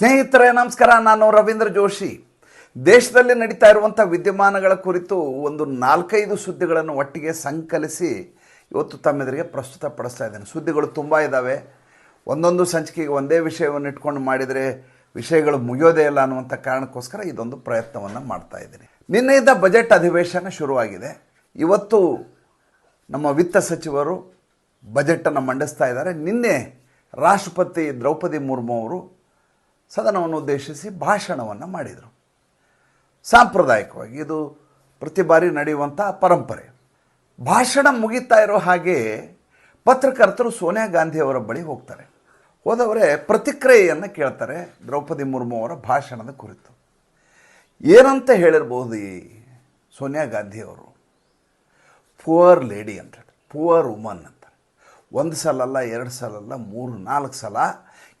ಸ್ನೇಹಿತರೆ, ನಮಸ್ಕಾರ. ನಾನು ರವೀಂದ್ರ ಜೋಶಿ. ದೇಶದಲ್ಲಿ ನಡೀತಾ ಇರುವಂಥ ವಿದ್ಯಮಾನಗಳ ಕುರಿತು ಒಂದು ನಾಲ್ಕೈದು ಸುದ್ದಿಗಳನ್ನು ಒಟ್ಟಿಗೆ ಸಂಕಲಿಸಿ ಇವತ್ತು ತಮ್ಮೆದುರಿಗೆ ಪ್ರಸ್ತುತಪಡಿಸ್ತಾ ಇದ್ದೇನೆ. ಸುದ್ದಿಗಳು ತುಂಬ ಇದ್ದಾವೆ ಒಂದೊಂದು ಸಂಚಿಕೆಗೆ ಒಂದೇ ವಿಷಯವನ್ನು ಇಟ್ಕೊಂಡು ಮಾಡಿದರೆ ವಿಷಯಗಳು ಮುಗಿಯೋದೇ ಇಲ್ಲ ಅನ್ನುವಂಥ ಕಾರಣಕ್ಕೋಸ್ಕರ ಇದೊಂದು ಪ್ರಯತ್ನವನ್ನು ಮಾಡ್ತಾ ಇದ್ದೀನಿ. ನಿನ್ನೆಯಿಂದ ಬಜೆಟ್ ಅಧಿವೇಶನ ಶುರುವಾಗಿದೆ. ಇವತ್ತು ನಮ್ಮ ವಿತ್ತ ಸಚಿವರು ಬಜೆಟನ್ನು ಮಂಡಿಸ್ತಾ ಇದ್ದಾರೆ. ನಿನ್ನೆ ರಾಷ್ಟ್ರಪತಿ ದ್ರೌಪದಿ ಮುರ್ಮು ಅವರು ಸದನವನ್ನು ಉದ್ದೇಶಿಸಿ ಭಾಷಣವನ್ನು ಮಾಡಿದರು. ಸಾಂಪ್ರದಾಯಿಕವಾಗಿ ಇದು ಪ್ರತಿ ಬಾರಿ ನಡೆಯುವಂಥ ಪರಂಪರೆ. ಭಾಷಣ ಮುಗಿತಾ ಇರೋ ಹಾಗೆ ಪತ್ರಕರ್ತರು ಸೋನಿಯಾ ಗಾಂಧಿಯವರ ಬಳಿ ಹೋಗ್ತಾರೆ. ಹೋದವರೇ ಪ್ರತಿಕ್ರಿಯೆಯನ್ನು ಕೇಳ್ತಾರೆ ದ್ರೌಪದಿ ಮುರ್ಮು ಅವರ ಭಾಷಣದ ಕುರಿತು. ಏನಂತ ಹೇಳಿರ್ಬೋದು ಈ ಸೋನಿಯಾ ಗಾಂಧಿಯವರು? ಪುವರ್ ಲೇಡಿ ಅಂತ ಪುವರ್ ವುಮನ್ ಅಂತಾರೆ ಒಂದು ಸಲ ಅಲ್ಲ, ಎರಡು ಸಲ ಅಲ್ಲ, ಮೂರು, ನಾಲ್ಕು ಸಲ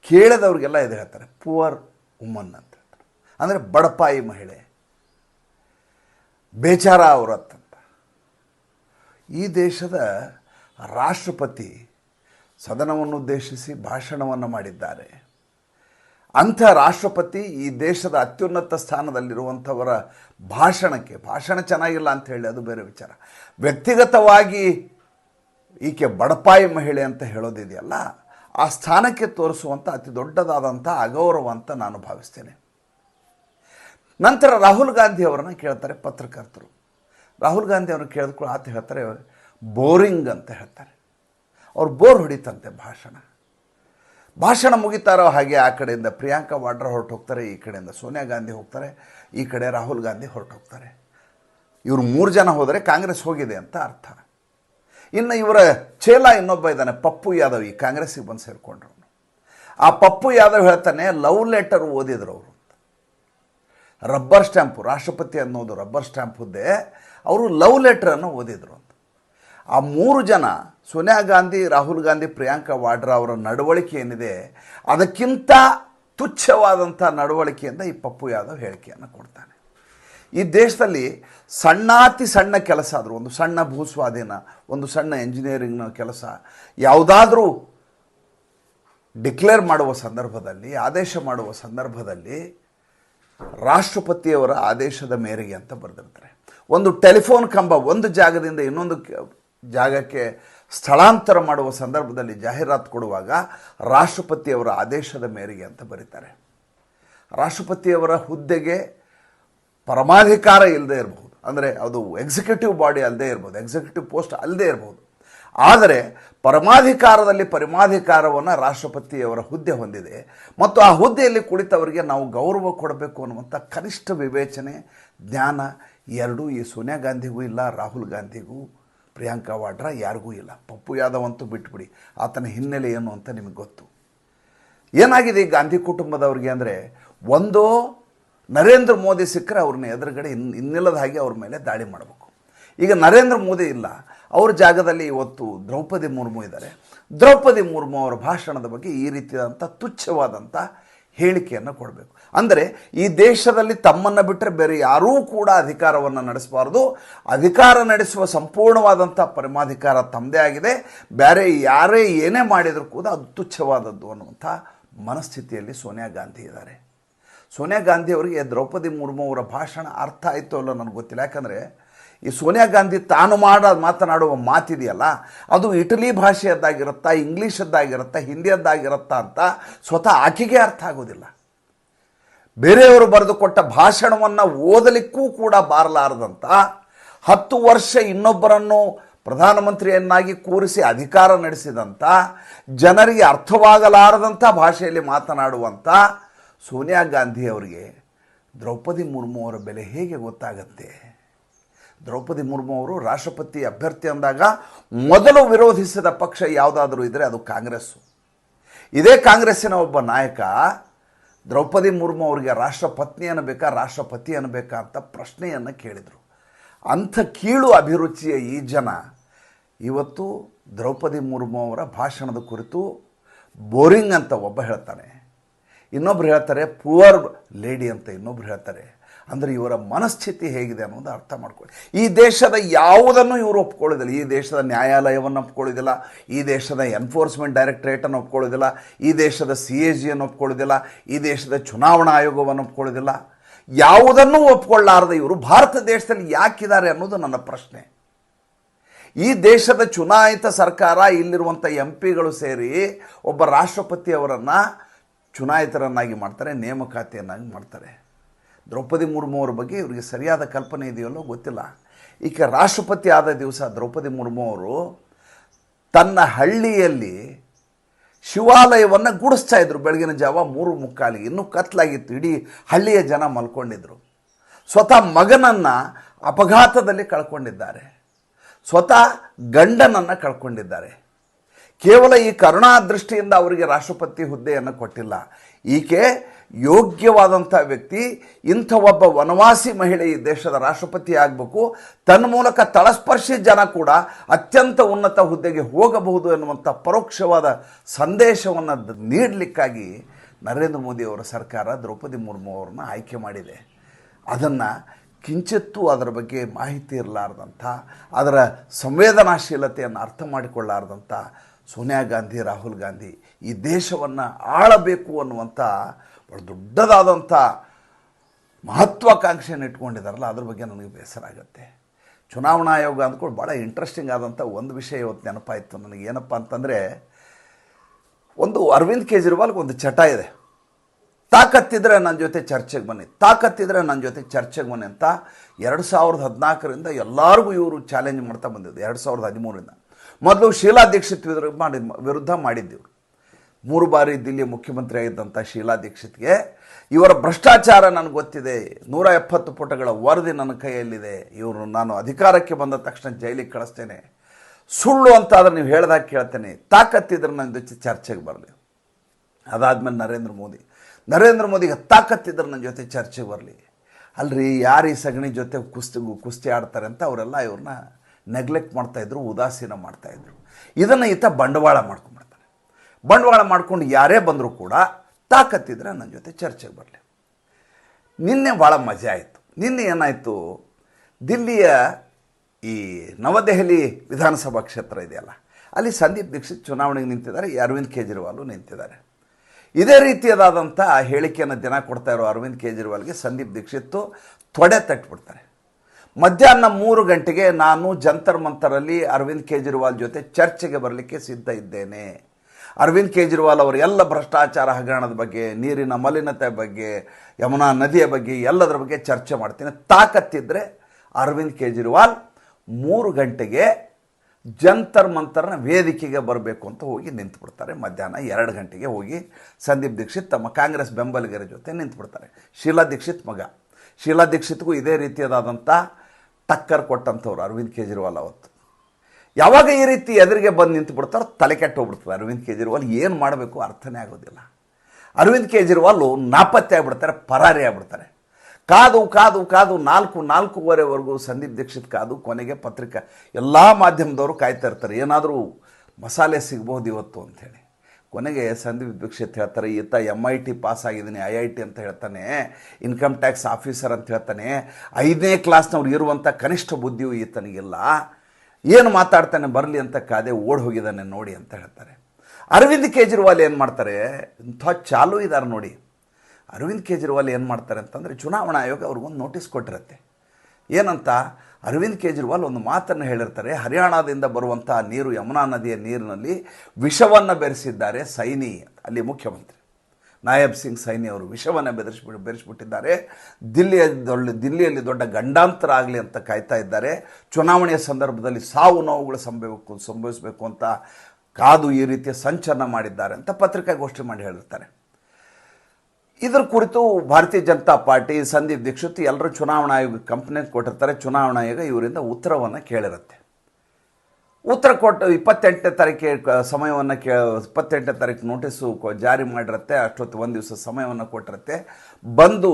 ಕೇಳಿದವ್ರಿಗೆಲ್ಲ ಇದು ಹೇಳ್ತಾರೆ, ಪುವರ್ ವುಮನ್ ಅಂತ ಹೇಳ್ತಾರೆ. ಅಂದರೆ ಬಡಪಾಯಿ ಮಹಿಳೆ ಬೇಚಾರ ಅವರತ್ತಂತ ಈ ದೇಶದ ರಾಷ್ಟ್ರಪತಿ ಸದನವನ್ನು ಉದ್ದೇಶಿಸಿ ಭಾಷಣವನ್ನು ಮಾಡಿದ್ದಾರೆ. ಅಂಥ ರಾಷ್ಟ್ರಪತಿ ಈ ದೇಶದ ಅತ್ಯುನ್ನತ ಸ್ಥಾನದಲ್ಲಿರುವಂಥವರ ಭಾಷಣಕ್ಕೆ, ಭಾಷಣ ಚೆನ್ನಾಗಿಲ್ಲ ಅಂತ ಹೇಳಿ ಅದು ಬೇರೆ ವಿಚಾರ. ವ್ಯಕ್ತಿಗತವಾಗಿ ಈಕೆ ಬಡಪಾಯಿ ಮಹಿಳೆ ಅಂತ ಹೇಳೋದಿದೆಯಲ್ಲ, ಆ ಸ್ಥಾನಕ್ಕೆ ತೋರಿಸುವಂಥ ಅತಿ ದೊಡ್ಡದಾದಂಥ ಅಗೌರವ ಅಂತ ನಾನು ಭಾವಿಸ್ತೇನೆ. ನಂತರ ರಾಹುಲ್ ಗಾಂಧಿ ಅವರನ್ನು ಕೇಳ್ತಾರೆ ಪತ್ರಕರ್ತರು. ರಾಹುಲ್ ಗಾಂಧಿ ಅವ್ರನ್ನ ಕೇಳಿದ್ಕೊಳ್ಳಿ ಆತ ಹೇಳ್ತಾರೆ, ಬೋರಿಂಗ್ ಅಂತ ಹೇಳ್ತಾರೆ. ಅವ್ರು ಬೋರ್ ಹೊಡಿತಂತೆ ಭಾಷಣ. ಭಾಷಣ ಮುಗಿತಾರೋ ಹಾಗೆ ಆ ಕಡೆಯಿಂದ ಪ್ರಿಯಾಂಕಾ ವಾಡ್ರಾ ಹೊರಟು ಹೋಗ್ತಾರೆ, ಈ ಕಡೆಯಿಂದ ಸೋನಿಯಾ ಗಾಂಧಿ ಹೋಗ್ತಾರೆ, ಈ ಕಡೆ ರಾಹುಲ್ ಗಾಂಧಿ ಹೊರಟು ಹೋಗ್ತಾರೆ. ಇವರು ಮೂರು ಜನ ಹೋದರೆ ಕಾಂಗ್ರೆಸ್ ಹೋಗಿದೆ ಅಂತ ಅರ್ಥ. ಇನ್ನು ಇವರ ಚೇಲ ಇನ್ನೊಬ್ಬ ಇದ್ದಾನೆ, ಪಪ್ಪು ಯಾದವ್. ಈ ಕಾಂಗ್ರೆಸ್ಸಿಗೆ ಬಂದು ಸೇರಿಕೊಂಡ್ರು ಆ ಪಪ್ಪು ಯಾದವ್ ಹೇಳ್ತಾನೆ, ಲವ್ ಲೆಟರ್ ಓದಿದ್ರು ಅವರು ರಬ್ಬರ್ ಸ್ಟ್ಯಾಂಪು, ರಾಷ್ಟ್ರಪತಿ ಅನ್ನೋದು ರಬ್ಬರ್ ಸ್ಟ್ಯಾಂಪುದ್ದೇ ಅವರು ಲವ್ ಲೆಟ್ರನ್ನು ಓದಿದ್ರು ಅಂತ. ಆ ಮೂರು ಜನ, ಸೋನಿಯಾ ಗಾಂಧಿ, ರಾಹುಲ್ ಗಾಂಧಿ, ಪ್ರಿಯಾಂಕಾ ವಾಡ್ರಾ ಅವರ ನಡವಳಿಕೆ ಏನಿದೆ, ಅದಕ್ಕಿಂತ ತುಚ್ಛವಾದಂಥ ನಡವಳಿಕೆಯಿಂದ ಈ ಪಪ್ಪು ಯಾದವ್ ಹೇಳಿಕೆಯನ್ನು ಕೊಡ್ತಾನೆ. ಈ ದೇಶದಲ್ಲಿ ಸಣ್ಣಾತಿ ಸಣ್ಣ ಕೆಲಸ ಆದರೂ, ಒಂದು ಸಣ್ಣ ಭೂಸ್ವಾಧೀನ, ಒಂದು ಸಣ್ಣ ಎಂಜಿನಿಯರಿಂಗ್ನ ಕೆಲಸ, ಯಾವುದಾದ್ರೂ ಡಿಕ್ಲೇರ್ ಮಾಡುವ ಸಂದರ್ಭದಲ್ಲಿ, ಆದೇಶ ಮಾಡುವ ಸಂದರ್ಭದಲ್ಲಿ ರಾಷ್ಟ್ರಪತಿಯವರ ಆದೇಶದ ಮೇರೆಗೆ ಅಂತ ಬರೆದಿರ್ತಾರೆ. ಒಂದು ಟೆಲಿಫೋನ್ ಕಂಬ ಒಂದು ಜಾಗದಿಂದ ಇನ್ನೊಂದು ಜಾಗಕ್ಕೆ ಸ್ಥಳಾಂತರ ಮಾಡುವ ಸಂದರ್ಭದಲ್ಲಿ ಜಾಹೀರಾತು ಕೊಡುವಾಗ ರಾಷ್ಟ್ರಪತಿಯವರ ಆದೇಶದ ಮೇರೆಗೆ ಅಂತ ಬರೀತಾರೆ. ರಾಷ್ಟ್ರಪತಿಯವರ ಹುದ್ದೆಗೆ ಪರಮಾಧಿಕಾರ ಇಲ್ಲದೆ ಇರಬಹುದು. ಅಂದರೆ ಅದು ಎಕ್ಸಿಕ್ಯೂಟಿವ್ ಬಾಡಿ ಅಲ್ಲದೆ ಇರ್ಬೋದು ಎಕ್ಸಿಕ್ಯೂಟಿವ್ ಪೋಸ್ಟ್ ಅಲ್ಲದೆ ಇರಬಹುದು. ಆದರೆ ಪರಮಾಧಿಕಾರದಲ್ಲಿ ಪರಮಾಧಿಕಾರವನ್ನು ರಾಷ್ಟ್ರಪತಿಯವರ ಹುದ್ದೆ ಹೊಂದಿದೆ. ಮತ್ತು ಆ ಹುದ್ದೆಯಲ್ಲಿ ಕುಳಿತವರಿಗೆ ನಾವು ಗೌರವ ಕೊಡಬೇಕು ಅನ್ನುವಂಥ ಕನಿಷ್ಠ ವಿವೇಚನೆ, ಜ್ಞಾನ ಎರಡೂ ಈ ಸೋನಿಯಾ ಗಾಂಧಿಗೂ ಇಲ್ಲ, ರಾಹುಲ್ ಗಾಂಧಿಗೂ, ಪ್ರಿಯಾಂಕಾ ವಾಡ್ರಾ ಯಾರಿಗೂ ಇಲ್ಲ. ಪಪ್ಪು ಯಾದವ್ ಅಂತೂ ಬಿಟ್ಬಿಡಿ, ಆತನ ಹಿನ್ನೆಲೆ ಏನು ಅಂತ ನಿಮಗೆ ಗೊತ್ತು. ಏನಾಗಿದೆ ಈ ಗಾಂಧಿ ಕುಟುಂಬದವ್ರಿಗೆ ಅಂದರೆ, ಒಂದು ನರೇಂದ್ರ ಮೋದಿ ಸಿಕ್ಕರೆ ಅವ್ರನ್ನ ಎದುರುಗಡೆ ಇನ್, ಇನ್ನಿಲ್ಲದ ಹಾಗೆ ಅವ್ರ ಮೇಲೆ ದಾಳಿ ಮಾಡಬೇಕು. ಈಗ ನರೇಂದ್ರ ಮೋದಿ ಇಲ್ಲ. ಅವ್ರ ಜಾಗದಲ್ಲಿ ಇವತ್ತು ದ್ರೌಪದಿ ಮುರ್ಮು ಇದ್ದಾರೆ. ದ್ರೌಪದಿ ಮುರ್ಮು ಅವರ ಭಾಷಣದ ಬಗ್ಗೆ ಈ ರೀತಿಯಾದಂಥ ತುಚ್ಛವಾದಂಥ ಹೇಳಿಕೆಯನ್ನು ಕೊಡಬೇಕು. ಅಂದರೆ ಈ ದೇಶದಲ್ಲಿ ತಮ್ಮನ್ನು ಬಿಟ್ಟರೆ ಬೇರೆ ಯಾರೂ ಕೂಡ ಅಧಿಕಾರವನ್ನು ನಡೆಸಬಾರ್ದು. ಅಧಿಕಾರ ನಡೆಸುವ ಸಂಪೂರ್ಣವಾದಂಥ ಪರಮಾಧಿಕಾರ ತಮ್ಮದೇ ಆಗಿದೆ. ಬೇರೆ ಯಾರೇ ಏನೇ ಮಾಡಿದರೂ ಕೂಡ ಅದು ತುಚ್ಛವಾದದ್ದು ಅನ್ನುವಂಥ ಮನಸ್ಥಿತಿಯಲ್ಲಿ ಸೋನಿಯಾ ಗಾಂಧಿ ಇದ್ದಾರೆ. ಸೋನಿಯಾ ಗಾಂಧಿ ಅವರಿಗೆ ದ್ರೌಪದಿ ಮುರ್ಮು ಅವರ ಭಾಷಣ ಅರ್ಥ ಆಯಿತು ಅಲ್ಲ ನನಗೆ ಗೊತ್ತಿಲ್ಲ. ಯಾಕಂದರೆ ಈ ಸೋನಿಯಾ ಗಾಂಧಿ ತಾನು ಮಾಡ ಮಾತನಾಡುವ ಮಾತಿದೆಯಲ್ಲ, ಅದು ಇಟಲಿ ಭಾಷೆಯದ್ದಾಗಿರುತ್ತಾ, ಇಂಗ್ಲೀಷದ್ದಾಗಿರುತ್ತಾ, ಹಿಂದಿಯದ್ದಾಗಿರುತ್ತಾ ಅಂತ ಸ್ವತಃ ಆಕೆಗೆ ಅರ್ಥ ಆಗೋದಿಲ್ಲ. ಬೇರೆಯವರು ಬರೆದುಕೊಟ್ಟ ಭಾಷಣವನ್ನು ಓದಲಿಕ್ಕೂ ಕೂಡ ಬಾರಲಾರದಂಥ ಹತ್ತು ವರ್ಷ ಇನ್ನೊಬ್ಬರನ್ನು ಪ್ರಧಾನಮಂತ್ರಿಯನ್ನಾಗಿ ಕೂರಿಸಿ ಅಧಿಕಾರ ನಡೆಸಿದಂಥ ಜನರಿಗೆ ಅರ್ಥವಾಗಲಾರದಂಥ ಭಾಷೆಯಲ್ಲಿ ಮಾತನಾಡುವಂಥ ಸೋನಿಯಾ ಗಾಂಧಿ ಅವರಿಗೆ ದ್ರೌಪದಿ ಮುರ್ಮು ಅವರ ಬೆಲೆ ಹೇಗೆ ಗೊತ್ತಾಗತ್ತೆ? ದ್ರೌಪದಿ ಮುರ್ಮು ಅವರು ರಾಷ್ಟ್ರಪತಿ ಅಭ್ಯರ್ಥಿ ಅಂದಾಗ ಮೊದಲು ವಿರೋಧಿಸಿದ ಪಕ್ಷ ಯಾವುದಾದ್ರೂ ಇದ್ದರೆ ಅದು ಕಾಂಗ್ರೆಸ್ಸು. ಇದೇ ಕಾಂಗ್ರೆಸ್ಸಿನ ಒಬ್ಬ ನಾಯಕ ದ್ರೌಪದಿ ಮುರ್ಮು ಅವರಿಗೆ ರಾಷ್ಟ್ರಪತ್ನಿ ಅನ್ನಬೇಕಾ, ರಾಷ್ಟ್ರಪತಿ ಅನ್ನಬೇಕಾ ಅಂತ ಪ್ರಶ್ನೆಯನ್ನು ಕೇಳಿದರು. ಅಂಥ ಕೀಳು ಅಭಿರುಚಿಯ ಈ ಜನ ಇವತ್ತು ದ್ರೌಪದಿ ಮುರ್ಮು ಅವರ ಭಾಷಣದ ಕುರಿತು ಬೋರಿಂಗ್ ಅಂತ ಒಬ್ಬ ಹೇಳ್ತಾನೆ. ಇನ್ನೊಬ್ರು ಹೇಳ್ತಾರೆ ಪುವರ್ ಲೇಡಿ ಅಂತ ಇನ್ನೊಬ್ರು ಹೇಳ್ತಾರೆ. ಅಂದರೆ ಇವರ ಮನಸ್ಥಿತಿ ಹೇಗಿದೆ ಅನ್ನೋದು ಅರ್ಥ ಮಾಡ್ಕೊಳ್ಳಿ. ಈ ದೇಶದ ಯಾವುದನ್ನು ಇವರು ಒಪ್ಕೊಳ್ಳೋದಿಲ್ಲ. ಈ ದೇಶದ ನ್ಯಾಯಾಲಯವನ್ನು ಒಪ್ಕೊಳ್ಳೋದಿಲ್ಲ. ಈ ದೇಶದ ಎನ್ಫೋರ್ಸ್ಮೆಂಟ್ ಡೈರೆಕ್ಟ್ರೇಟನ್ನು ಒಪ್ಕೊಳ್ಳೋದಿಲ್ಲ. ಈ ದೇಶದ ಸಿ ಎ ಜಿಯನ್ನು ಒಪ್ಕೊಳ್ಳೋದಿಲ್ಲ. ಈ ದೇಶದ ಚುನಾವಣಾ ಆಯೋಗವನ್ನು ಒಪ್ಕೊಳ್ಳೋದಿಲ್ಲ. ಯಾವುದನ್ನೂ ಒಪ್ಕೊಳ್ಳಾರದೆ ಇವರು ಭಾರತ ದೇಶದಲ್ಲಿ ಯಾಕಿದ್ದಾರೆ ಅನ್ನೋದು ನನ್ನ ಪ್ರಶ್ನೆ. ಈ ದೇಶದ ಚುನಾಯಿತ ಸರ್ಕಾರ ಇಲ್ಲಿರುವಂಥ ಎಂ ಪಿಗಳು ಸೇರಿ ಒಬ್ಬ ರಾಷ್ಟ್ರಪತಿಯವರನ್ನು ಚುನಾಯಿತರನ್ನಾಗಿ ಮಾಡ್ತಾರೆ, ನೇಮಕಾತಿಯನ್ನಾಗಿ ಮಾಡ್ತಾರೆ. ದ್ರೌಪದಿ ಮುರ್ಮು ಅವ್ರ ಬಗ್ಗೆ ಇವರಿಗೆ ಸರಿಯಾದ ಕಲ್ಪನೆ ಇದೆಯಲ್ಲೋ ಗೊತ್ತಿಲ್ಲ. ಈಗ ರಾಷ್ಟ್ರಪತಿ ಆದ ದಿವಸ ದ್ರೌಪದಿ ಮುರ್ಮು ಅವರು ತನ್ನ ಹಳ್ಳಿಯಲ್ಲಿ ಶಿವಾಲಯವನ್ನು ಗುಡಿಸ್ತಾ ಇದ್ರು. ಬೆಳಗಿನ ಜಾವ ಮೂರು ಮುಕ್ಕಾಲಿಗೆ. ಇನ್ನೂ ಕತ್ಲಾಗಿತ್ತು. ಇಡೀ ಹಳ್ಳಿಯ ಜನ ಮಲ್ಕೊಂಡಿದ್ರು. ಸ್ವತಃ ಮಗನನ್ನು ಅಪಘಾತದಲ್ಲಿ ಕಳ್ಕೊಂಡಿದ್ದಾರೆ. ಸ್ವತಃ ಗಂಡನನ್ನು ಕಳ್ಕೊಂಡಿದ್ದಾರೆ. ಕೇವಲ ಈ ಕರುಣಾ ದೃಷ್ಟಿಯಿಂದ ಅವರಿಗೆ ರಾಷ್ಟ್ರಪತಿ ಹುದ್ದೆಯನ್ನು ಕೊಟ್ಟಿಲ್ಲ. ಈಕೆ ಯೋಗ್ಯವಾದಂಥ ವ್ಯಕ್ತಿ, ಇಂಥ ಒಬ್ಬ ವನವಾಸಿ ಮಹಿಳೆ ಈ ದೇಶದ ರಾಷ್ಟ್ರಪತಿ ಆಗಬೇಕು. ತನ್ನ ಮೂಲಕ ತಳಸ್ಪರ್ಶಿ ಜನ ಕೂಡ ಅತ್ಯಂತ ಉನ್ನತ ಹುದ್ದೆಗೆ ಹೋಗಬಹುದು ಎನ್ನುವಂಥ ಪರೋಕ್ಷವಾದ ಸಂದೇಶವನ್ನು ನೀಡಲಿಕ್ಕಾಗಿ ನರೇಂದ್ರ ಮೋದಿ ಅವರ ಸರ್ಕಾರ ದ್ರೌಪದಿ ಮುರ್ಮು ಅವರನ್ನು ಆಯ್ಕೆ ಮಾಡಿದೆ. ಅದನ್ನು ಕಿಂಚಿತ್ತೂ ಅದರ ಬಗ್ಗೆ ಮಾಹಿತಿ ಇರಲಾರ್ದಂಥ, ಅದರ ಸಂವೇದನಾಶೀಲತೆಯನ್ನು ಅರ್ಥ ಮಾಡಿಕೊಳ್ಳಾರ್ದಂಥ ಸೋನಿಯಾ ಗಾಂಧಿ, ರಾಹುಲ್ ಗಾಂಧಿ ಈ ದೇಶವನ್ನು ಆಳಬೇಕು ಅನ್ನುವಂಥ ಬಹಳ ದೊಡ್ಡದಾದಂಥ ಮಹತ್ವಾಕಾಂಕ್ಷೆಯನ್ನು ಇಟ್ಕೊಂಡಿದ್ದಾರಲ್ಲ, ಅದ್ರ ಬಗ್ಗೆ ನನಗೆ ಬೇಸರ ಆಗುತ್ತೆ. ಚುನಾವಣಾ ಆಯೋಗ ಅಂದ್ಕೊಂಡು ಭಾಳ ಇಂಟ್ರೆಸ್ಟಿಂಗ್ ಆದಂಥ ಒಂದು ವಿಷಯ ಇವತ್ತು ನೆನಪಾಯಿತು ನನಗೆ. ಏನಪ್ಪ ಅಂತಂದರೆ, ಒಂದು ಅರವಿಂದ್ ಕೇಜ್ರಿವಾಲ್ಗೆ ಒಂದು ಚಟ ಇದೆ. ತಾಕತ್ತಿದ್ರೆ ನನ್ನ ಜೊತೆ ಚರ್ಚೆಗೆ ಬನ್ನಿ, ತಾಕತ್ತಿದ್ರೆ ನನ್ನ ಜೊತೆ ಚರ್ಚೆಗೆ ಬನ್ನಿ ಅಂತ ಎರಡು ಸಾವಿರದ ಹದಿನಾಲ್ಕರಿಂದ ಎಲ್ಲರಿಗೂ ಇವರು ಚಾಲೆಂಜ್ ಮಾಡ್ತಾ ಬಂದಿದ್ದು, ಎರಡು ಸಾವಿರದ ಹದಿಮೂರರಿಂದ. ಮೊದಲು ಶೀಲಾ ದೀಕ್ಷಿತ್ ವಿರುದ್ಧ ಮಾಡಿ ವಿರುದ್ಧ ಮಾಡಿದ್ದೆವು. ಮೂರು ಬಾರಿ ದಿಲ್ಲಿ ಮುಖ್ಯಮಂತ್ರಿ ಆಗಿದ್ದಂಥ ಶೀಲಾ ದೀಕ್ಷಿತ್ಗೆ ಇವರ ಭ್ರಷ್ಟಾಚಾರ ನನಗೆ ಗೊತ್ತಿದೆ. ನೂರ ಎಪ್ಪತ್ತು ಪುಟಗಳ ವರದಿ ನನ್ನ ಕೈಯಲ್ಲಿದೆ. ಇವರು ನಾನು ಅಧಿಕಾರಕ್ಕೆ ಬಂದ ತಕ್ಷಣ ಜೈಲಿಗೆ ಕಳಿಸ್ತೇನೆ. ಸುಳ್ಳು ಅಂತ ಅಂತಾದ್ರೆ ನೀವು ಹೇಳ್ದಾಗ ಕೇಳ್ತೇನೆ. ತಾಕತ್ತಿದ್ರೆ ನನ್ನ ಜೊತೆ ಚರ್ಚೆಗೆ ಬರಲಿ. ಅದಾದಮೇಲೆ ನರೇಂದ್ರ ಮೋದಿ. ನರೇಂದ್ರ ಮೋದಿಗೆ ತಾಕತ್ತಿದ್ರೆ ನನ್ನ ಜೊತೆ ಚರ್ಚೆಗೆ ಬರಲಿ. ಅಲ್ರಿ ಯಾರು ಈ ಸಗಣಿ ಜೊತೆ ಕುಸ್ತಿ ಕುಸ್ತಿ ಆಡ್ತಾರೆ ಅಂತ ಅವರೆಲ್ಲ ಇವ್ರನ್ನ ನೆಗ್ಲೆಕ್ಟ್ ಮಾಡ್ತಾಯಿದ್ರು ಉದಾಸೀನ ಮಾಡ್ತಾಯಿದ್ರು ಇದನ್ನು ಈತ ಬಂಡವಾಳ ಮಾಡ್ಕೊಂಡ್ಬಿಡ್ತಾನೆ. ಬಂಡವಾಳ ಮಾಡ್ಕೊಂಡು ಯಾರೇ ಬಂದರೂ ಕೂಡ ತಾಕತ್ತಿದ್ರೆ ನನ್ನ ಜೊತೆ ಚರ್ಚೆಗೆ ಬರಲಿ. ನಿನ್ನೆ ಭಾಳ ಮಜಾ ಆಯಿತು. ನಿನ್ನೆ ಏನಾಯಿತು? ದಿಲ್ಲಿಯ ಈ ನವದೆಹಲಿ ವಿಧಾನಸಭಾ ಕ್ಷೇತ್ರ ಇದೆಯಲ್ಲ, ಅಲ್ಲಿ ಸಂದೀಪ್ ದೀಕ್ಷಿತ್ ಚುನಾವಣೆಗೆ ನಿಂತಿದ್ದಾರೆ, ಅರವಿಂದ್ ಕೇಜ್ರಿವಾಲು ನಿಂತಿದ್ದಾರೆ. ಇದೇ ರೀತಿಯಾದಂಥ ಹೇಳಿಕೆಯನ್ನು ದಿನ ಕೊಡ್ತಾ ಇರೋ ಅರವಿಂದ್ ಕೇಜ್ರಿವಾಲ್ಗೆ ಸಂದೀಪ್ ದೀಕ್ಷಿತ್ತು ತೊಡೆ ತಟ್ಬಿಡ್ತಾರೆ. ಮಧ್ಯಾಹ್ನ ಮೂರು ಗಂಟೆಗೆ ನಾನು ಜಂತರ್ ಮಂತರಲ್ಲಿ ಅರವಿಂದ್ ಕೇಜ್ರಿವಾಲ್ ಜೊತೆ ಚರ್ಚೆಗೆ ಬರಲಿಕ್ಕೆ ಸಿದ್ಧ ಇದ್ದೇನೆ. ಅರವಿಂದ್ ಕೇಜ್ರಿವಾಲ್ ಅವರು ಎಲ್ಲ ಭ್ರಷ್ಟಾಚಾರ ಹಗರಣದ ಬಗ್ಗೆ, ನೀರಿನ ಮಲಿನತೆ ಬಗ್ಗೆ, ಯಮುನಾ ನದಿಯ ಬಗ್ಗೆ, ಎಲ್ಲದರ ಬಗ್ಗೆ ಚರ್ಚೆ ಮಾಡ್ತೀನಿ. ತಾಕತ್ತಿದ್ದರೆ ಅರವಿಂದ್ ಕೇಜ್ರಿವಾಲ್ ಮೂರು ಗಂಟೆಗೆ ಜಂತರ್ ಮಂತರನ ವೇದಿಕೆಗೆ ಬರಬೇಕು ಅಂತ ಹೋಗಿ ನಿಂತುಬಿಡ್ತಾರೆ. ಮಧ್ಯಾಹ್ನ ಎರಡು ಗಂಟೆಗೆ ಹೋಗಿ ಸಂದೀಪ್ ದೀಕ್ಷಿತ್ ತಮ್ಮ ಕಾಂಗ್ರೆಸ್ ಬೆಂಬಲಿಗರ ಜೊತೆ ನಿಂತುಬಿಡ್ತಾರೆ. ಶೀಲಾ ದೀಕ್ಷಿತ್ ಮಗ. ಶೀಲಾ ದೀಕ್ಷಿತ್ಗೂ ಇದೇ ರೀತಿಯಾದಂಥ ಟಕ್ಕರ್ ಕೊಟ್ಟಂಥವ್ರು ಅರವಿಂದ್ ಕೇಜ್ರಿವಾಲ್ ಅವತ್ತು. ಯಾವಾಗ ಈ ರೀತಿ ಎದುರಿಗೆ ಬಂದು ನಿಂತು ಬಿಡ್ತಾರೋ ತಲೆ ಕೆಟ್ಟು ಹೋಗ್ಬಿಡ್ತದೆ. ಅರವಿಂದ್ ಕೇಜ್ರಿವಾಲ್ ಏನು ಮಾಡಬೇಕು ಅರ್ಥನೇ ಆಗೋದಿಲ್ಲ. ಅರವಿಂದ್ ಕೇಜ್ರಿವಾಲ್ ನಾಪತ್ತೆ ಆಗ್ಬಿಡ್ತಾರೆ, ಪರಾರಿ ಆಗ್ಬಿಡ್ತಾರೆ. ಕಾದು ಕಾದು ಕಾದು, ನಾಲ್ಕು, ನಾಲ್ಕೂವರೆವರೆಗೂ ಸಂದೀಪ್ ದೀಕ್ಷಿತ್ ಕಾದು ಕೊನೆಗೆ ಪತ್ರಿಕಾ, ಎಲ್ಲ ಮಾಧ್ಯಮದವರು ಕಾಯ್ತಾ ಇರ್ತಾರೆ. ಏನಾದರೂ ಮಸಾಲೆ ಸಿಗ್ಬೋದು ಇವತ್ತು ಅಂಥೇಳಿ ಕೊನೆಗೆ ಸಂದೀಪ್ ದೀಕ್ಷಿತ್ ಹೇಳ್ತಾರೆ, ಈತ ಎಂ ಐ ಟಿ ಪಾಸ್ ಆಗಿದ್ದೀನಿ ಐ ಐ ಟಿ ಅಂತ ಹೇಳ್ತಾನೆ ಇನ್ಕಮ್ ಟ್ಯಾಕ್ಸ್ ಆಫೀಸರ್ ಅಂತ ಹೇಳ್ತಾನೆ, ಐದನೇ ಕ್ಲಾಸ್ನವ್ರು ಇರುವಂಥ ಕನಿಷ್ಠ ಬುದ್ಧಿಯು ಈತನಿಗಿಲ್ಲ. ಏನು ಮಾತಾಡ್ತಾನೆ, ಬರಲಿ ಅಂತ ಕಾದೆ ಓಡ್ ಹೋಗಿದ್ದಾನೆ ನೋಡಿ ಅಂತ ಹೇಳ್ತಾರೆ. ಅರವಿಂದ್ ಕೇಜ್ರಿವಾಲ್ ಏನು ಮಾಡ್ತಾರೆ, ಇಂಥ ಚಾಲು ಇದ್ದಾರೆ ನೋಡಿ. ಅರವಿಂದ್ ಕೇಜ್ರಿವಾಲ್ ಏನು ಮಾಡ್ತಾರೆ ಅಂತಂದರೆ, ಚುನಾವಣಾ ಆಯೋಗ ಅವ್ರಿಗೊಂದು ನೋಟಿಸ್ ಕೊಟ್ಟಿರುತ್ತೆ. ಏನಂತ ಅರವಿಂದ್ ಕೇಜ್ರಿವಾಲ್ ಒಂದು ಮಾತನ್ನು ಹೇಳಿರ್ತಾರೆ, ಹರಿಯಾಣದಿಂದ ಬರುವಂತಹ ನೀರು, ಯಮುನಾ ನದಿಯ ನೀರಿನಲ್ಲಿ ವಿಷವನ್ನು ಬೆರೆಸಿದ್ದಾರೆ ಸೈನಿ ಅಲ್ಲಿ ಮುಖ್ಯಮಂತ್ರಿ. ನಾಯಬ್ ಸಿಂಗ್ ಸೈನಿ ಅವರು ವಿಷವನ್ನು ಬೆದರಿಸ್ಬಿಟ್ಟು ಬೆರೆಸಿಬಿಟ್ಟಿದ್ದಾರೆ. ದಿಲ್ಲಿಯ ದೊಡ್ಡ ದಿಲ್ಲಿಯಲ್ಲಿ ದೊಡ್ಡ ಗಂಡಾಂತರ ಆಗಲಿ ಅಂತ ಕಾಯ್ತಾ ಇದ್ದಾರೆ. ಚುನಾವಣೆಯ ಸಂದರ್ಭದಲ್ಲಿ ಸಾವು ನೋವುಗಳು ಸಂಭವಿಸಬೇಕು ಸಂಭವಿಸಬೇಕು ಅಂತ ಕಾದು ಈ ರೀತಿಯ ಸಂಚಲನ ಮಾಡಿದ್ದಾರೆ ಅಂತ ಪತ್ರಿಕಾಗೋಷ್ಠಿ ಮಾಡಿ ಹೇಳಿರ್ತಾರೆ. ಇದರ ಕುರಿತು ಭಾರತೀಯ ಜನತಾ ಪಾರ್ಟಿ, ಸಂದೀಪ್ ದೀಕ್ಷಿತ್ ಎಲ್ಲರೂ ಚುನಾವಣಾ ಆಯೋಗ ಕಂಪ್ಲೇಂಟ್ ಕೊಟ್ಟಿರ್ತಾರೆ. ಚುನಾವಣಾ ಆಯೋಗ ಇವರಿಂದ ಉತ್ತರವನ್ನು ಕೇಳಿರುತ್ತೆ. ಉತ್ತರ ಕೊಟ್ಟು ಇಪ್ಪತ್ತೆಂಟನೇ ತಾರೀಕಿಗೆ ಸಮಯವನ್ನು ಕೇ, ಇಪ್ಪತ್ತೆಂಟನೇ ತಾರೀಕು ನೋಟಿಸು ಜಾರಿ ಮಾಡಿರುತ್ತೆ. ಅಷ್ಟೊತ್ತು ಒಂದು ದಿವಸ ಸಮಯವನ್ನು ಕೊಟ್ಟಿರುತ್ತೆ. ಬಂದು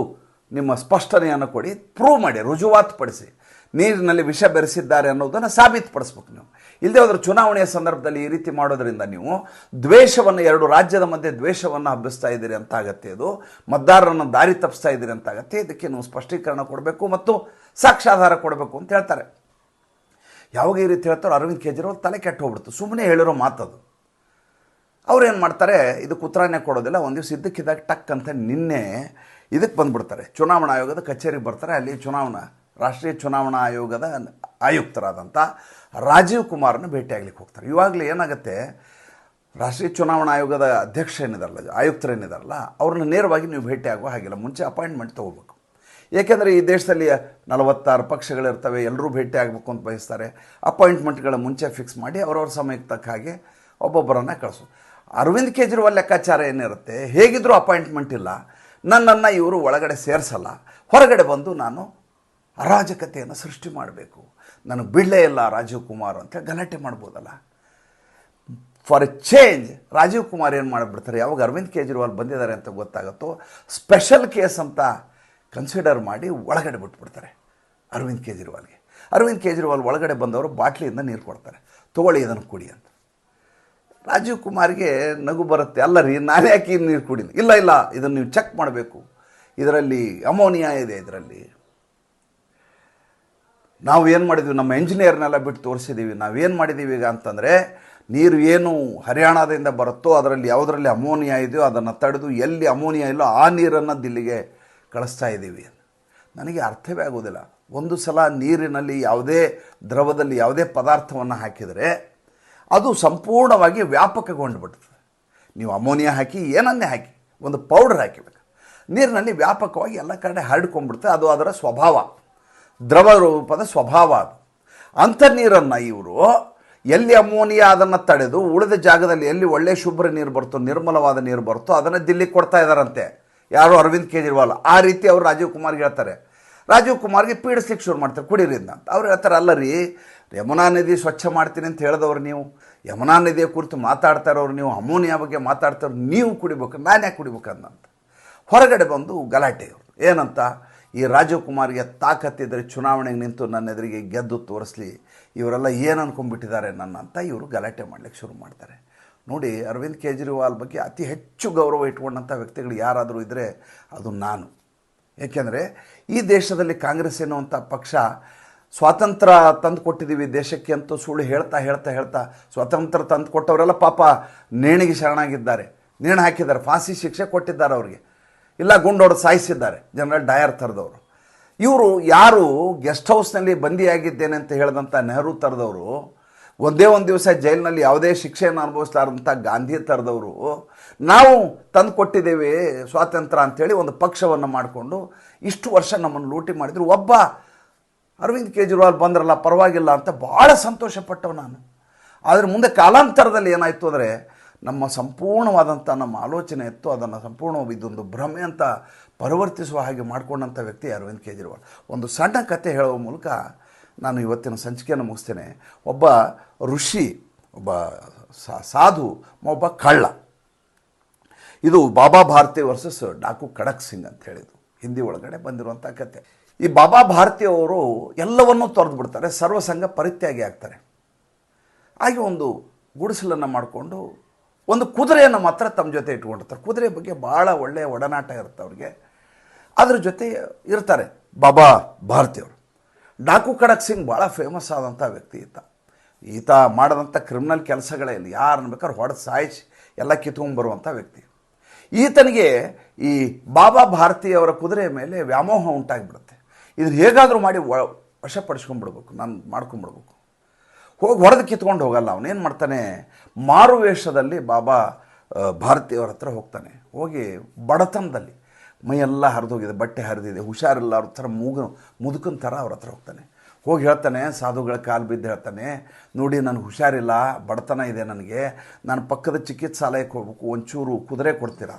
ನಿಮ್ಮ ಸ್ಪಷ್ಟನೆಯನ್ನು ಕೊಡಿ. ಪ್ರೂವ್ ಮಾಡಿ ರುಜುವಾತು ಪಡಿಸಿ ನೀರಿನಲ್ಲಿ ವಿಷ ಬೆರೆಸಿದ್ದಾರೆ ಅನ್ನೋದನ್ನು ಸಾಬೀತುಪಡಿಸ್ಬೇಕು ನೀವು. ಇಲ್ಲದೆ ಹೋದ್ರೆ ಚುನಾವಣೆಯ ಸಂದರ್ಭದಲ್ಲಿ ಈ ರೀತಿ ಮಾಡೋದರಿಂದ ನೀವು ದ್ವೇಷವನ್ನು, ಎರಡು ರಾಜ್ಯದ ಮಧ್ಯೆ ದ್ವೇಷವನ್ನು ಹಬ್ಬಿಸ್ತಾ ಇದ್ದೀರಿ ಅಂತ ಆಗತ್ತೆ ಇದು ಮತದಾರರನ್ನು ದಾರಿ ತಪ್ಪಿಸ್ತಾ ಇದ್ದೀರಿ ಅಂತ ಆಗತ್ತೆ. ಇದಕ್ಕೆ ನೀವು ಸ್ಪಷ್ಟೀಕರಣ ಕೊಡಬೇಕು ಮತ್ತು ಸಾಕ್ಷ್ಯಾಧಾರ ಕೊಡಬೇಕು ಅಂತ ಹೇಳ್ತಾರೆ. ಯಾವಾಗ ಈ ರೀತಿ ಹೇಳ್ತಾರೋ ಅರವಿಂದ್ ಕೇಜ್ರಿವಾಲ್ ತಲೆ ಕೆಟ್ಟು ಹೋಗ್ಬಿಡ್ತು. ಸುಮ್ಮನೆ ಹೇಳಿರೋ ಮಾತದು. ಅವ್ರೇನು ಮಾಡ್ತಾರೆ, ಇದಕ್ಕೆ ಉತ್ತರನೇ ಕೊಡೋದಿಲ್ಲ, ಒಂದು ದಿವಸ ಇದ್ದಕ್ಕಿದ್ದಾಗ ಟಕ್ ಅಂತ ನಿನ್ನೆ ಇದಕ್ಕೆ ಬಂದ್ಬಿಡ್ತಾರೆ. ಚುನಾವಣಾ ಆಯೋಗದ ಕಚೇರಿಗೆ ಬರ್ತಾರೆ, ಅಲ್ಲಿ ಚುನಾವಣಾ ರಾಷ್ಟ್ರೀಯ ಚುನಾವಣಾ ಆಯೋಗದ ಆಯುಕ್ತರಾದಂಥ ರಾಜೀವ್ ಕುಮಾರ್ನ ಭೇಟಿಯಾಗ್ಲಿಕ್ಕೆ ಹೋಗ್ತಾರೆ. ಇವಾಗಲೇ ಏನಾಗುತ್ತೆ, ರಾಷ್ಟ್ರೀಯ ಚುನಾವಣಾ ಆಯೋಗದ ಅಧ್ಯಕ್ಷ ಏನಿದಾರಲ್ಲ, ಆಯುಕ್ತರೇನಿದಾರಲ್ಲ, ಅವ್ರನ್ನ ನೇರವಾಗಿ ನೀವು ಭೇಟಿಯಾಗುವ ಹಾಗಿಲ್ಲ. ಮುಂಚೆ ಅಪಾಯಿಂಟ್ಮೆಂಟ್ ತೊಗೋಬೇಕು. ಏಕೆಂದರೆ ಈ ದೇಶದಲ್ಲಿ ನಲವತ್ತಾರು ಪಕ್ಷಗಳಿರ್ತವೆ, ಎಲ್ಲರೂ ಭೇಟಿ ಆಗಬೇಕು ಅಂತ ಬಯಸ್ತಾರೆ. ಅಪಾಯಿಂಟ್ಮೆಂಟ್ಗಳ ಮುಂಚೆ ಫಿಕ್ಸ್ ಮಾಡಿ ಅವ್ರವ್ರ ಸಮಯಕ್ಕೆ ತಕ್ಕ ಹಾಗೆ ಒಬ್ಬೊಬ್ಬರನ್ನು ಕಳಿಸು ಅರವಿಂದ್ ಕೇಜ್ರಿವಾಲ್ ಲೆಕ್ಕಾಚಾರ ಏನಿರುತ್ತೆ ಹೇಗಿದ್ದರೂ ಅಪಾಯಿಂಟ್ಮೆಂಟ್ ಇಲ್ಲ. ನನ್ನನ್ನು ಇವರು ಒಳಗಡೆ ಸೇರಿಸಲ್ಲ, ಹೊರಗಡೆ ಬಂದು ನಾನು ಅರಾಜಕತೆಯನ್ನು ಸೃಷ್ಟಿ ಮಾಡಬೇಕು. ನನಗೆ ಬಿಡಲೇ ಇಲ್ಲ ರಾಜೀವ್ ಕುಮಾರ್ ಅಂತ ಗಲಾಟೆ ಮಾಡ್ಬೋದಲ್ಲ? For a change Rajiv Kumar ಏನು ಮಾಡಿಬಿಡ್ತಾರೆ? ಯಾವಾಗ ಅರವಿಂದ್ ಕೇಜ್ರಿವಾಲ್ ಬಂದಿದ್ದಾರೆ ಅಂತ ಗೊತ್ತಾಗುತ್ತೋ ಸ್ಪೆಷಲ್ ಕೇಸ್ ಅಂತ ಕನ್ಸಿಡರ್ ಮಾಡಿ ಒಳಗಡೆ ಬಿಟ್ಬಿಡ್ತಾರೆ ಅರವಿಂದ್ ಕೇಜ್ರಿವಾಲ್ಗೆ. ಅರವಿಂದ್ ಕೇಜ್ರಿವಾಲ್ ಒಳಗಡೆ ಬಂದವರು ಬಾಟ್ಲಿಯಿಂದ ನೀರು ಕೊಡ್ತಾರೆ. ತೊಗೊಳ್ಳಿ ಇದನ್ನು ಕುಡಿ ಅಂತ. ರಾಜೀವ್ ಕುಮಾರ್ಗೆ ನಗು ಬರುತ್ತೆ. ಅಲ್ಲ ರೀ, ನಾನು ಯಾಕೆ ನೀರು ಕುಡಿ ಇಲ್ಲ ಇಲ್ಲ, ಇದನ್ನು ನೀವು ಚೆಕ್ ಮಾಡಬೇಕು. ಇದರಲ್ಲಿ ಅಮೋನಿಯಾ ಇದೆ ಇದರಲ್ಲಿ. ನಾವು ಏನು ಮಾಡಿದ್ವಿ? ನಮ್ಮ ಇಂಜಿನಿಯರ್ನೆಲ್ಲ ಬಿಟ್ಟು ತೋರಿಸಿದ್ದೀವಿ ನಾವೇನು ಮಾಡಿದ್ದೀವಿ ಈಗ ಅಂತಂದರೆ, ನೀರು ಏನು ಹರಿಯಾಣದಿಂದ ಬರುತ್ತೋ ಅದರಲ್ಲಿ ಯಾವುದರಲ್ಲಿ ಅಮೋನಿಯಾ ಇದೆಯೋ ಅದನ್ನು ತಡೆದು ಎಲ್ಲಿ ಅಮೋನಿಯಾ ಇಲ್ಲೋ ಆ ನೀರನ್ನು ದಿಲ್ಲಿಗೆ ಕಳಿಸ್ತಾ ಇದ್ದೀವಿ ನನಗೆ ಅರ್ಥವೇ ಆಗೋದಿಲ್ಲ. ಒಂದು ಸಲ ನೀರಿನಲ್ಲಿ ಯಾವುದೇ ದ್ರವದಲ್ಲಿ ಯಾವುದೇ ಪದಾರ್ಥವನ್ನು ಹಾಕಿದರೆ ಅದು ಸಂಪೂರ್ಣವಾಗಿ ವ್ಯಾಪಕಗೊಂಡು ಬಿಡ್ತದೆ ನೀವು ಅಮೋನಿಯಾ ಹಾಕಿ, ಏನನ್ನೇ ಹಾಕಿ, ಒಂದು ಪೌಡರ್ ಹಾಕಿಬೇಕು. ನೀರಿನಲ್ಲಿ ವ್ಯಾಪಕವಾಗಿ ಎಲ್ಲ ಕಡೆ ಹರಡ್ಕೊಂಡ್ಬಿಡ್ತದೆ. ಅದು ಅದರ ಸ್ವಭಾವ. ದ್ರವ ರೂಪದ ಸ್ವಭಾವ ಅದು. ಅಂಥ ನೀರನ್ನು ಇವರು ಎಲ್ಲಿ ಅಮೋನಿಯಾ ಅದನ್ನು ತಡೆದು ಉಳಿದ ಜಾಗದಲ್ಲಿ ಎಲ್ಲಿ ಒಳ್ಳೆ ಶುಭ್ರ ನೀರು ಬರ್ತೋ, ನಿರ್ಮಲವಾದ ನೀರು ಬರ್ತೋ ಅದನ್ನು ದಿಲ್ಲಿಗೆ ಕೊಡ್ತಾ ಇದ್ದಾರಂತೆ ಯಾರು ಅರವಿಂದ್ ಕೇಜ್ರಿವಾಲ್. ಆ ರೀತಿ ಅವರು ರಾಜೀವ್ ಕುಮಾರ್ಗೆ ಹೇಳ್ತಾರೆ. ರಾಜೀವ್ ಕುಮಾರ್ಗೆ ಪೀಡಿಸ್ಲಿಕ್ಕೆ ಶುರು ಮಾಡ್ತಾರೆ. ಕುಡೀರಿಂದ ಅಂತ. ಅವ್ರು ಹೇಳ್ತಾರೆ, ಅಲ್ಲ ರೀ, ಯಮುನಾ ನದಿ ಸ್ವಚ್ಛ ಮಾಡ್ತೀನಿ ಅಂತ ಹೇಳಿದವ್ರು ನೀವು. ಯಮುನಾ ನದಿಯ ಕುರಿತು ಮಾತಾಡ್ತಾ ಇರೋರು ನೀವು, ಅಮೋನಿಯಾ ಬಗ್ಗೆ ಮಾತಾಡ್ತಾರೋ ನೀವು ಕುಡಿಬೇಕು, ನಾನು ಯಾಕೆ ಕುಡಿಬೇಕು ಅನ್ನಂತ ಹೊರಗಡೆ ಬಂದು ಗಲಾಟೆ ಏನಂತ? ಈ ರಾಜೀವ್ ಕುಮಾರ್ಗೆ ತಾಕತ್ತಿದ್ದರೆ ಚುನಾವಣೆಗೆ ನಿಂತು ನನ್ನ ಎದುರಿಗೆ ಗೆದ್ದು ತೋರಿಸ್ಲಿ. ಇವರೆಲ್ಲ ಏನು ಅನ್ಕೊಂಡ್ಬಿಟ್ಟಿದ್ದಾರೆ ನನ್ನ ಅಂತ ಇವರು ಗಲಾಟೆ ಮಾಡಲಿಕ್ಕೆ ಶುರು ಮಾಡ್ತಾರೆ. ನೋಡಿ, ಅರವಿಂದ್ ಕೇಜ್ರಿವಾಲ್ ಬಗ್ಗೆ ಅತಿ ಹೆಚ್ಚು ಗೌರವ ಇಟ್ಕೊಂಡಂಥ ವ್ಯಕ್ತಿಗಳು ಯಾರಾದರೂ ಇದ್ದರೆ ಅದು ನಾನು. ಏಕೆಂದರೆ ಈ ದೇಶದಲ್ಲಿ ಕಾಂಗ್ರೆಸ್ ಎನ್ನುವಂಥ ಪಕ್ಷ ಸ್ವಾತಂತ್ರ್ಯ ತಂದು ಕೊಟ್ಟಿದ್ದೀವಿ ದೇಶಕ್ಕೆ ಅಂತೂ ಸುಳ್ಳು ಹೇಳ್ತಾ ಹೇಳ್ತಾ ಹೇಳ್ತಾ ಸ್ವಾತಂತ್ರ್ಯ ತಂದು ಕೊಟ್ಟವರೆಲ್ಲ ಪಾಪ ನೇಣಿಗೆ ಶರಣಾಗಿದ್ದಾರೆ. ನೇಣು ಹಾಕಿದ್ದಾರೆ, ಫಾಸಿ ಶಿಕ್ಷೆ ಕೊಟ್ಟಿದ್ದಾರೆ ಅವರಿಗೆ. ಇಲ್ಲ ಗುಂಡೊಡೆದು ಸಾಯಿಸಿದ್ದಾರೆ, ಜನರಲ್ ಡಯರ್ ಥರದವರು. ಇವರು ಯಾರು ಗೆಸ್ಟ್ ಹೌಸ್ನಲ್ಲಿ ಬಂದಿಯಾಗಿದ್ದೇನೆ ಅಂತ ಹೇಳಿದಂಥ ನೆಹರು ಥರದವರು, ಒಂದೇ ಒಂದು ದಿವಸ ಜೈಲಿನಲ್ಲಿ ಯಾವುದೇ ಶಿಕ್ಷೆಯನ್ನು ಅನುಭವಿಸ್ತಾರಂಥ ಗಾಂಧಿ ಥರದವರು, ನಾವು ತಂದು ಕೊಟ್ಟಿದ್ದೇವೆ ಸ್ವಾತಂತ್ರ್ಯ ಅಂಥೇಳಿ ಒಂದು ಪಕ್ಷವನ್ನು ಮಾಡಿಕೊಂಡು ಇಷ್ಟು ವರ್ಷ ನಮ್ಮನ್ನು ಲೂಟಿ ಮಾಡಿದ್ರು. ಒಬ್ಬ ಅರವಿಂದ್ ಕೇಜ್ರಿವಾಲ್ ಬಂದ್ರಲ್ಲ ಪರವಾಗಿಲ್ಲ ಅಂತ ಭಾಳ ಸಂತೋಷಪಟ್ಟವು ನಾನು. ಆದರೆ ಮುಂದೆ ಕಾಲಾಂತರದಲ್ಲಿ ಏನಾಯಿತು ಅಂದರೆ ನಮ್ಮ ಸಂಪೂರ್ಣವಾದಂಥ ನಮ್ಮ ಆಲೋಚನೆ ಇತ್ತು ಅದನ್ನು ಸಂಪೂರ್ಣ ಇದೊಂದು ಭ್ರಮೆ ಅಂತ ಪರಿವರ್ತಿಸುವ ಹಾಗೆ ಮಾಡಿಕೊಂಡಂಥ ವ್ಯಕ್ತಿ ಅರವಿಂದ್ ಕೇಜ್ರಿವಾಲ್? ಒಂದು ಸಣ್ಣ ಕತೆ ಹೇಳುವ ಮೂಲಕ ನಾನು ಇವತ್ತಿನ ಸಂಚಿಕೆಯನ್ನು ಮುಗಿಸ್ತೇನೆ. ಒಬ್ಬ ಋಷಿ, ಒಬ್ಬ ಸಾಧು, ಒಬ್ಬ ಕಳ್ಳ. ಇದು ಬಾಬಾ ಭಾರತಿ ವರ್ಸಸ್ ಡಾಕು ಖಡಕ್ ಸಿಂಗ್ ಅಂತ ಹೇಳಿದ್ದು. ಹಿಂದಿ ಒಳಗಡೆ ಬಂದಿರುವಂಥ ಕತೆ. ಈ ಬಾಬಾ ಭಾರತಿ ಅವರು ಎಲ್ಲವನ್ನೂ ತೊರೆದು ಬಿಡ್ತಾರೆ, ಸರ್ವಸಂಗ ಪರಿತ್ಯಾಗಿ ಆಗ್ತಾರೆ. ಹಾಗೆ ಒಂದು ಗುಡಿಸಲನ್ನು ಮಾಡಿಕೊಂಡು ಒಂದು ಕುದುರೆಯನ್ನು ಮಾತ್ರ ತಮ್ಮ ಜೊತೆ ಇಟ್ಕೊಂಡಿರ್ತಾರೆ ಕುದುರೆ ಬಗ್ಗೆ ಭಾಳ ಒಳ್ಳೆಯ ಒಡನಾಟ ಇರುತ್ತೆ ಅವ್ರಿಗೆ. ಅದ್ರ ಜೊತೆ ಇರ್ತಾರೆ ಬಾಬಾ ಭಾರತಿಯವರು ಡಾಕು ಖಡಕ್ ಸಿಂಗ್ ಭಾಳ ಫೇಮಸ್ ಆದಂಥ ವ್ಯಕ್ತಿ ಈತ. ಈತ ಮಾಡಿದಂಥ ಕ್ರಿಮಿನಲ್ ಕೆಲಸಗಳೇ ಇಲ್ಲ ಯಾರನ್ನ ಬೇಕಾದ್ರೆ ಹೊಡೆದು ಸಾಯಿಸಿ ಎಲ್ಲ ಕಿತ್ಕೊಂಡ್ಬರುವಂಥ ವ್ಯಕ್ತಿ. ಈತನಿಗೆ ಈ ಬಾಬಾ ಭಾರತಿಯವರ ಕುದುರೆ ಮೇಲೆ ವ್ಯಾಮೋಹ ಉಂಟಾಗಿಬಿಡುತ್ತೆ. ಇದನ್ನು ಹೇಗಾದರೂ ಮಾಡಿ ವಶಪಡಿಸ್ಕೊಂಡ್ಬಿಡ್ಬೇಕು, ನಾನು ಮಾಡ್ಕೊಂಡ್ಬಿಡ್ಬೇಕು. ಹೋಗಿ ಹೊಡೆದು ಕಿತ್ಕೊಂಡು ಹೋಗಲ್ಲ ಅವನೇನು ಮಾಡ್ತಾನೆ? ಮಾರುವೇಷದಲ್ಲಿ ಬಾಬಾ ಆ, ಭಾರತಿಯವರ ಹತ್ರ ಹೋಗ್ತಾನೆ. ಹೋಗಿ ಬಡತನದಲ್ಲಿ ಮೈಯೆಲ್ಲ ಹರಿದೋಗಿದೆ ಬಟ್ಟೆ ಹರಿದಿದೆ ಹುಷಾರಿಲ್ಲ ಅವ್ರ ಥರ ಮೂಗು ಮುದುಕನ ಥರ ಅವ್ರ ಹತ್ರ ಹೋಗ್ತಾನೆ. ಹೋಗಿ ಹೇಳ್ತಾನೆ ಸಾಧುಗಳ ಕಾಲು ಬಿದ್ದು ಹೇಳ್ತಾನೆ ನೋಡಿ ನನಗೆ ಹುಷಾರಿಲ್ಲ ಬಡತನ ಇದೆ ನನಗೆ ನಾನು ಪಕ್ಕದ ಚಿಕಿತ್ಸಾಲಯಕ್ಕೆ ಹೋಗ್ಬೇಕು ಒಂಚೂರು ಕುದುರೆ ಕೊಡ್ತೀರಾ?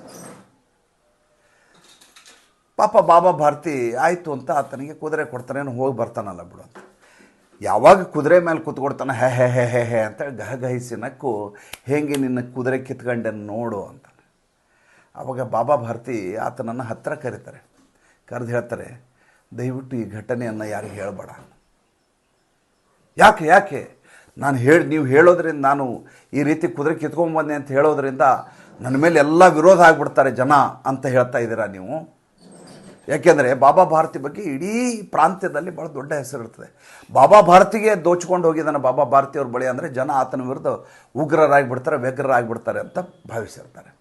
ಪಾಪ ಬಾಬಾ ಭಾರತಿ ಆಯಿತು ಅಂತ ಆತನಿಗೆ ಕುದುರೆ ಕೊಡ್ತಾನೆ ಹೋಗಿ ಬರ್ತಾನಲ್ಲ ಬಿಡು ಯಾವಾಗ ಕುದುರೆ ಮೇಲೆ ಕೂತ್ಕೊಡ್ತಾನೆ, ಹೆ ಹೆ ಹೆ ಹೆ ಹೆ ಅಂತ ಗಹಗಹಿಸಿ ನಕ್ಕು, ಹೇಗೆ ನಿನ್ನ ಕುದುರೆ ಕಿತ್ಕೊಂಡೆ ನೋಡು ಅಂತ ಆವಾಗ ಬಾಬಾ ಭಾರತಿ ಆತನನ್ನು ಹತ್ತಿರ ಕರೀತಾರೆ. ಕರೆದು ಹೇಳ್ತಾರೆ, ದಯವಿಟ್ಟು ಈ ಘಟನೆಯನ್ನು ಯಾರಿಗೂ ಹೇಳಬೇಡ. ಯಾಕೆ ಯಾಕೆ? ನಾನು ಹೇಳಿ, ನೀವು ಹೇಳೋದ್ರಿಂದ, ನಾನು ಈ ರೀತಿ ಕುದುರೆ ಕಿತ್ಕೊಂಡ್ಬಂದೆ ಅಂತ ಹೇಳೋದ್ರಿಂದ ನನ್ನ ಮೇಲೆ ಎಲ್ಲ ವಿರೋಧ ಆಗಿಬಿಡ್ತಾರೆ ಜನ ಅಂತ ಹೇಳ್ತಾ ಇದ್ದೀರಾ ನೀವು? ಯಾಕೆಂದರೆ ಬಾಬಾ ಭಾರತಿ ಬಗ್ಗೆ ಇಡೀ ಪ್ರಾಂತ್ಯದಲ್ಲಿ ಭಾಳ ದೊಡ್ಡ ಹೆಸರಿರ್ತದೆ ಬಾಬಾ ಭಾರತಿಗೆ ದೋಚ್ಕೊಂಡು ಹೋಗಿದ್ದಾನೆ ಬಾಬಾ ಭಾರತಿಯವ್ರ ಬಳಿ ಅಂದರೆ ಜನ ಆತನ ವಿರುದ್ಧ ಉಗ್ರರಾಗಿಬಿಡ್ತಾರೆ, ವ್ಯಗ್ರರಾಗಿಬಿಡ್ತಾರೆ ಅಂತ ಭಾವಿಸಿರ್ತಾರೆ.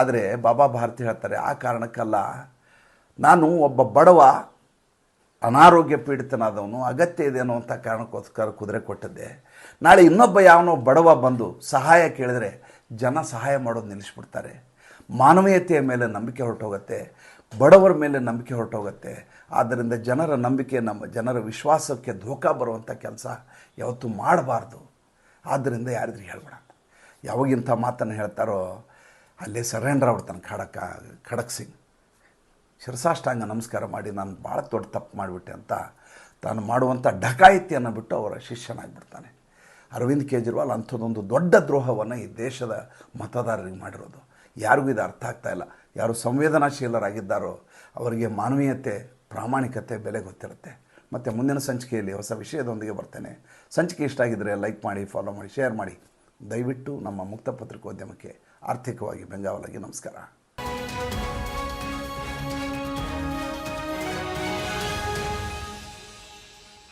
ಆದರೆ ಬಾಬಾ ಭಾರತಿ ಹೇಳ್ತಾರೆ, ಆ ಕಾರಣಕ್ಕಲ್ಲ ನಾನು ಒಬ್ಬ ಬಡವ, ಅನಾರೋಗ್ಯ ಪೀಡಿತನಾದವನು, ಅಗತ್ಯ ಇದೆ ಅನ್ನುವಂಥ ಕಾರಣಕ್ಕೋಸ್ಕರ ಕುದುರೆ ಕೊಟ್ಟಿದ್ದೆ. ನಾಳೆ ಇನ್ನೊಬ್ಬ ಯಾವನೋ ಬಡವ ಬಂದು ಸಹಾಯ ಕೇಳಿದರೆ ಜನ ಸಹಾಯ ಮಾಡೋದು ನಿಲ್ಲಿಸ್ಬಿಡ್ತಾರೆ. ಮಾನವೀಯತೆಯ ಮೇಲೆ ನಂಬಿಕೆ ಹೊರಟೋಗುತ್ತೆ. ಬಡವರ ಮೇಲೆ ನಂಬಿಕೆ ಹೊರಟೋಗುತ್ತೆ. ಆದ್ದರಿಂದ ಜನರ ನಂಬಿಕೆ, ನಮ್ಮ ಜನರ ವಿಶ್ವಾಸಕ್ಕೆ ಧೋಕಾ ಬರುವಂಥ ಕೆಲಸ ಯಾವತ್ತೂ ಮಾಡಬಾರ್ದು. ಆದ್ದರಿಂದ ಯಾರಿದ್ರೂ ಹೇಳ್ಬೇಡ. ಯಾವಾಗಿಂಥ ಮಾತನ್ನು ಹೇಳ್ತಾರೋ, ಅಲ್ಲೇ ಸರೆಂಡರ್ ಆಗ್ಬಿಡ್ತಾನೆ ಖಡಕ, ಖಡಕ್ ಸಿಂಗ್. ಶಿರಸಾಷ್ಟಾಂಗ ನಮಸ್ಕಾರ ಮಾಡಿ, ನಾನು ಭಾಳ ದೊಡ್ಡ ತಪ್ಪು ಮಾಡಿಬಿಟ್ಟೆ ಅಂತ ತಾನು ಮಾಡುವಂಥ ಡಕಾಯಿತಿಯನ್ನು ಬಿಟ್ಟು ಅವರ ಶಿಷ್ಯನಾಗಿಬಿಡ್ತಾನೆ. ಅರವಿಂದ್ ಕೇಜ್ರಿವಾಲ್ ಅಂಥದ್ದೊಂದು ದೊಡ್ಡ ದ್ರೋಹವನ್ನು ಈ ದೇಶದ ಮತದಾರರಿಗೆ ಮಾಡಿರೋದು. ಯಾರಿಗೂ ಇದು ಅರ್ಥ ಆಗ್ತಾ ಇಲ್ಲ. ಯಾರು ಸಂವೇದನಾಶೀಲರಾಗಿದ್ದಾರೋ ಅವರಿಗೆ ಮಾನವೀಯತೆ, ಪ್ರಾಮಾಣಿಕತೆ ಬೆಲೆ ಗೊತ್ತಿರುತ್ತೆ. ಮತ್ತು ಮುಂದಿನ ಸಂಚಿಕೆಯಲ್ಲಿ ಹೊಸ ವಿಷಯದೊಂದಿಗೆ ಬರ್ತೇನೆ. ಸಂಚಿಕೆ ಇಷ್ಟ ಆಗಿದ್ದರೆ ಲೈಕ್ ಮಾಡಿ ಫಾಲೋ ಮಾಡಿ ಶೇರ್ ಮಾಡಿ. ದಯವಿಟ್ಟು ನಮ್ಮ ಮುಕ್ತ ಪತ್ರಿಕೋದ್ಯಮಕ್ಕೆ ಆರ್ಥಿಕವಾಗಿ ಬೆಂಗಾವಲಾಗಿ ನಮಸ್ಕಾರ.